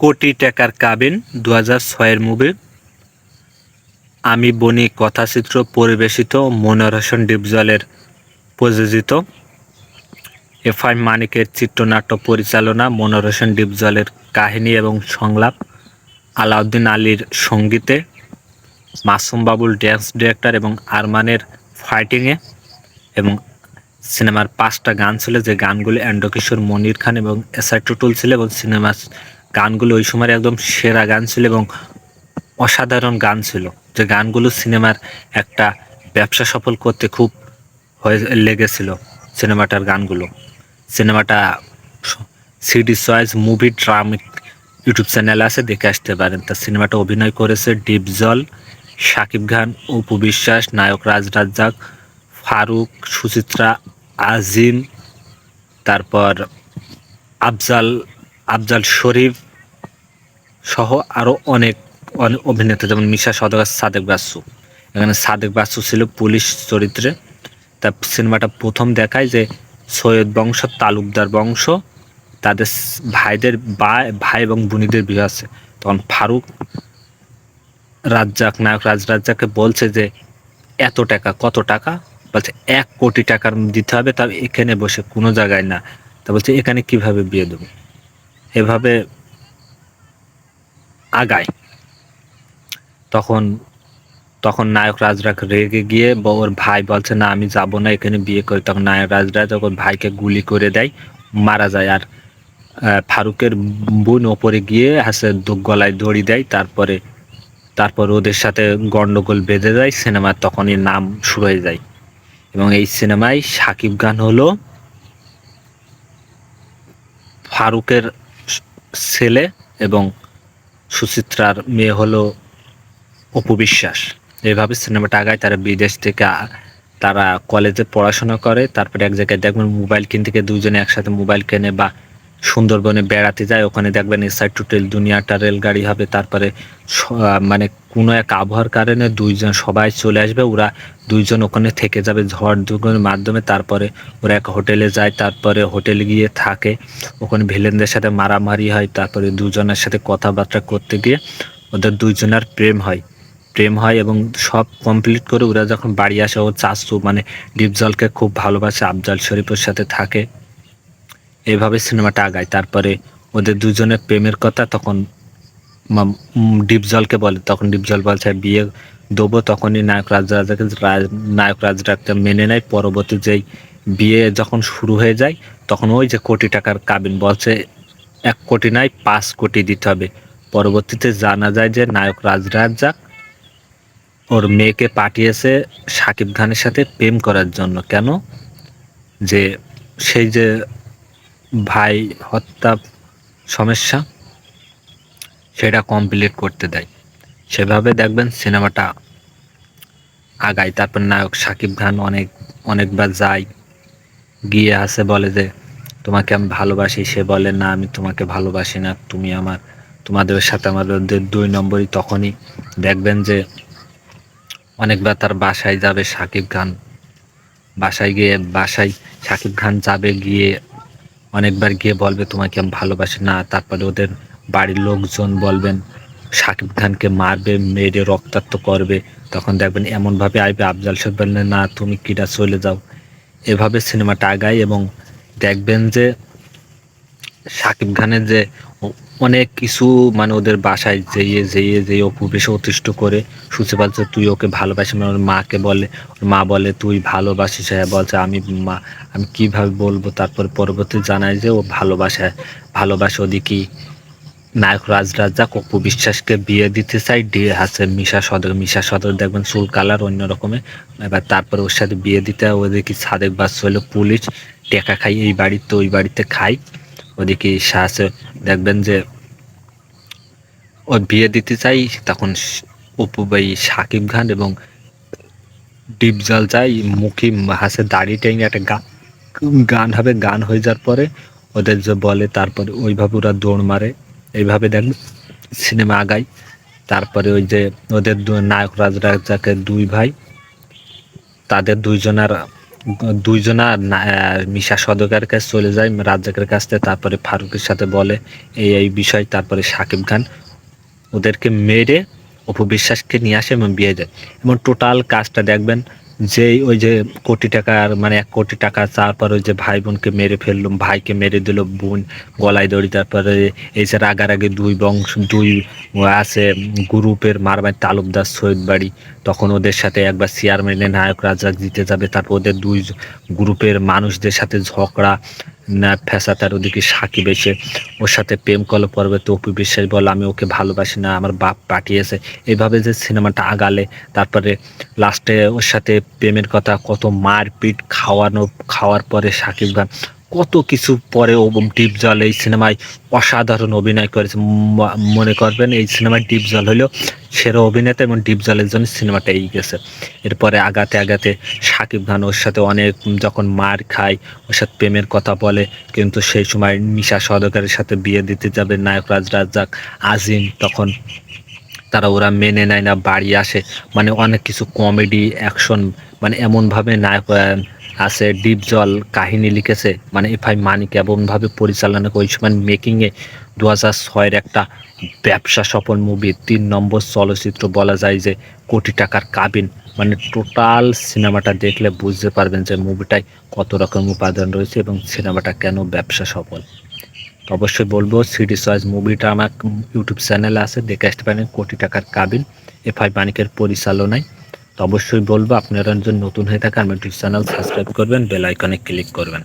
কোটি টাকার কাবিন দু হাজার ছয়ের মুভি আমি বনি কথাচিত্র পরিবেশিত মনোয়ার হোসেন ডিপজলের প্রযোজিত। এফ আই মানিকের চিত্রনাট্য পরিচালনা মনোয়ার হোসেন ডিপজলের কাহিনী এবং সংলাপ। আলাউদ্দিন আলীর সঙ্গীতে মাসুম বাবুল ড্যান্স ডিরেক্টর এবং আরমানের ফাইটিংয়ে এবং সিনেমার পাঁচটা গান ছিল, যে গানগুলো অ্যান্ডকিশোর মনির খান এবং এস এসআই টুটুল ছিল এবং সিনেমার গানগুলো ওই সময়ের একদম সেরা গান ছিল এবং অসাধারণ গান ছিল। যে গানগুলো সিনেমার একটা ব্যবসা সফল করতে খুব হয়ে লেগেছিল সিনেমাটার গানগুলো। সিনেমাটা CD choice movie dramatic YouTube channel আছে, দেখে আসতে পারেন। তা সিনেমাটা অভিনয় করেছে ডিপজল শাকিব খান, অপু বিশ্বাস, নায়ক রাজ রাজ্জাক, ফারুক, সুচিত্রা, আজিম, তারপর আফজাল আফজাল শরীফ সহ আরও অনেক অনেক অভিনেতা, যেমন মিশা সদগার সাদেক বাসু। এখানে সাদেক বাসু ছিল পুলিশ চরিত্রে। তা সিনেমাটা প্রথম দেখায় যে সৈয়দ বংশ, তালুকদার বংশ, তাদের ভাইদের বা, ভাই এবং বোনিদের বিয়ে আছে। তখন ফারুক রাজ্জাক, নায়ক রাজ রাজ্জাককে বলছে যে, এত টাকা, কত টাকা? বলছে, এক কোটি টাকার দিতে হবে তাও এখানে বসে, কোনো জায়গায় না। তা বলছে, এখানে কীভাবে বিয়ে দেবো? এভাবে আগায়। তখন তখন নায়ক রাজরাক রেগে গিয়ে ওর ভাই বলছে, না, আমি যাব না, এখানে বিয়ে করে। তখন নায়ক রাজরাজ ওর ভাইকে গুলি করে দেয়, মারা যায়। আর ফারুকের বোন ওপরে গিয়ে হাসে গলায় দড়ি দেয়। তারপরে, তারপর ওদের সাথে গন্ডগোল বেঁধে যায় সিনেমার তখনই নাম শুরু হয়ে যায়। এবং এই সিনেমায় সাকিব খান হলো ফারুকের ছেলে এবং সুচিত্রার মেয়ে হলো অপু বিশ্বাস। এইভাবে সিনেমাটা আগায়, তারা বিদেশ থেকে তারা কলেজে পড়াশোনা করে, তারপরে এক জায়গায় দেখবেন মোবাইল কিনতে গিয়ে দুজনে একসাথে মোবাইল কেনে বা সুন্দরবনে বেড়াতে যায়, ওখানে দেখবেন এসআই টুটেল দুনিয়াটা রেলগাড়ি হবে, তারপরে মানে কোনো এক আবহাওয়ার কারণে দুইজন সবাই চলে আসবে, ওরা দুইজন ওখানে থেকে যাবে ঝড় দুর্গের মাধ্যমে, তারপরে ওরা এক হোটেলে যায়, তারপরে হোটেলে গিয়ে থাকে, ওখানে ভিলেনদের সাথে মারামারি হয়, তারপরে দুজনের সাথে কথাবার্তা করতে গিয়ে ওদের দুইজনের প্রেম হয়। প্রেম হয় এবং সব কমপ্লিট করে ওরা যখন বাড়ি আসে, ও চাচু মানে ডিপজলকে খুব ভালোবাসে, আফজাল শরীফের সাথে থাকে। এইভাবে সিনেমাটা আগায়। তারপরে ওদের দুজনের প্রেমের কথা তখন ডিপজলকে বলে। তখন ডিপজল বলছে বিয়ে দেবো তখনই নায়ক রাজ রাজাকে। রাজ- নায়ক রাজরাজটা মেনে নেয়। পরবর্তী যেই বিয়ে যখন শুরু হয়ে যায়, তখন ওই যে কোটি টাকার কাবিন বলছে, এক কোটি নাই পাঁচ কোটি দিতে হবে। পরবর্তীতে জানা যায় যে নায়ক রাজ রাজ্জাক ওর মেয়েকে পাঠিয়েছে সাকিব খানের সাথে প্রেম করার জন্য। কেন? যে সেই যে ভাই হত্যা সমস্যা, সেটা কমপ্লিট করতে দেয়। সেভাবে দেখবেন সিনেমাটা আগায়। তারপর নায়ক সাকিব খান অনেক, অনেকবার যায়, গিয়ে আসে, বলে যে, তোমাকে আমি ভালোবাসি। সে বলে, না, আমি তোমাকে ভালোবাসি না। তুমি আমার, তোমাদের সাথে আমাদের দুই নম্বরই। তখনই দেখবেন যে, অনেকবার তার বাসায় যাবে সাকিব খান। বাসায় গিয়ে, বাসায় সাকিব খান যাবে, গিয়ে অনেকবার গিয়ে বলবে তোমাকে আমি ভালোবাসি না, তারপরে ওদের বাড়ির লোকজন বলবেন, সাকিব খানকে মারবে, মেরে রক্তাক্ত করবে। তখন দেখবেন এমনভাবে আইবে, আফজাল সাহেব বললেন, না, তুমি কিটা চলে যাও। এভাবে সিনেমাটা আগায় এবং দেখবেন যে সাকিব খানের যে অনেক কিছু মানে ওদের বাসায় যেয়ে যেয়ে যেয়ে অপু বেশি অতিষ্ঠ করে সুচে বলছে তুই ওকে ভালোবাসি মানে ওর মাকে বলে ওর মা বলে তুই ভালোবাসিস হ্যাঁ বলছে আমি মা আমি কীভাবে বলব? তারপর পরবর্তী জানায় যে ও ভালোবাসে ভালোবাসে ওদিকে নায়ক রাজ রাজ্জাক অপু বিশ্বাসকে বিয়ে দিতে চাই দিয়ে আছে মিশা সদর মিশা সদর দেখবেন চুল কালার অন্য রকমের। এবার তারপরে ওর সাথে বিয়ে দিতে হয়, ওদিকে সাদেক বাস হলো পুলিশ টেকা খাই এই বাড়িতে ওই বাড়িতে খাই ওদিকে সাহসে দেখবেন যে ও বিয়ে দিতে চাই, তখন অপু ভাই সাকিব খান এবং ডিপজল যায় মুখী হাসে দাড়ি টেনে একটা গান হবে, গান হয়ে যাওয়ার পরে ওদের যে বলে, তারপরে ওইভাবে ওরা দৌড় মারে, এইভাবে দেখ সিনেমা আগায়। তারপরে ওই যে ওদের নায়ক রাজ রাজাকে দুই ভাই, তাদের দুইজনের দুইজনা মিশা সদকার কাছে চলে যায়, রাজ্জাকের কাছে তারপরে ফারুকের সাথে বলে এই এই বিষয়, তারপরে সাকিব খান ওদেরকে মেরে অপবিশ্বাসকে নিয়ে আসে এবং বিয়ে দেয়। এবং টোটাল কাজটা দেখবেন যেই ওই যে কোটি টাকার মানে এক কোটি টাকা তারপর ওই যে ভাই বোনকে মেরে ফেলল, ভাইকে মেরে দিল বোন গলায় দড়ি, তারপরে এই যে রাগারাগি দুই বংশ, দুই আছে গ্রুপের মারবাই তালুকদার সৈয়দ বাড়ি, তখন ওদের সাথে একবার চেয়ারম্যানের নায়ক রাজা জিতে যাবে, তারপর ওদের দুই গ্রুপের মানুষদের সাথে ঝগড়া না ফ্যাসাতার ওদিকে সাকিব এসে ওর সাথে প্রেম কল পর্বে তো অপু বিশ্বাস বল আমি ওকে ভালোবাসি না, আমার বাপ পাঠিয়েছে। এইভাবে যে সিনেমাটা আগালে, তারপরে লাস্টে ওর সাথে প্রেমের কথা, কত মারপিট খাওয়ানো, খাওয়ার পরে সাকিব খান কত কিছু পরে ও ডিপ জল এই সিনেমায় অসাধারণ অভিনয় করেছে মনে করবেন এই সিনেমায় ডিপ জল হলো সেরা অভিনেতা এবং ডিপ জলের জন্য সিনেমাটা এই গেছে। এরপরে আগাতে আগাতে সাকিব খান ওর সাথে অনেক যখন মার খায়, ওর সাথে প্রেমের কথা বলে, কিন্তু সেই সময় নিশা সদকারের সাথে বিয়ে দিতে যাবে, নায়ক রাজ রাজ্জাক আজিম, তখন তারা ওরা মেনে নেয় না, বাড়ি আসে। মানে অনেক কিছু কমেডি অ্যাকশন মানে এমনভাবে নায়ক আছে, ডিপ জল কাহিনী লিখেছে। মানে এফআই মানিক এমনভাবে পরিচালনা করে ওই সময় মেকিংয়ে দু হাজার ছয়ের একটা ব্যবসা সফল মুভি তিন নম্বর চলচ্চিত্র বলা যায় যে কোটি টাকার কাবিন। মানে টোটাল সিনেমাটা দেখলে বুঝতে পারবেন যে মুভিটায় কত রকম উপাদান রয়েছে এবং সিনেমাটা কেন ব্যবসা সফল। অবশ্যই বলব সিডি চয়েস মুভিটা আমার ইউটিউব চ্যানেলে আছে, দেখে আসতে পারেন, কোটি টাকার কাবিল এফ আই মানিকের পরিচালনায়। তো অবশ্যই বলব, আপনারা যদি নতুন হয়ে থাকেন, আমার ইউটিউব চ্যানেল সাবস্ক্রাইব করবেন বেল আইকনে ক্লিক করবেন।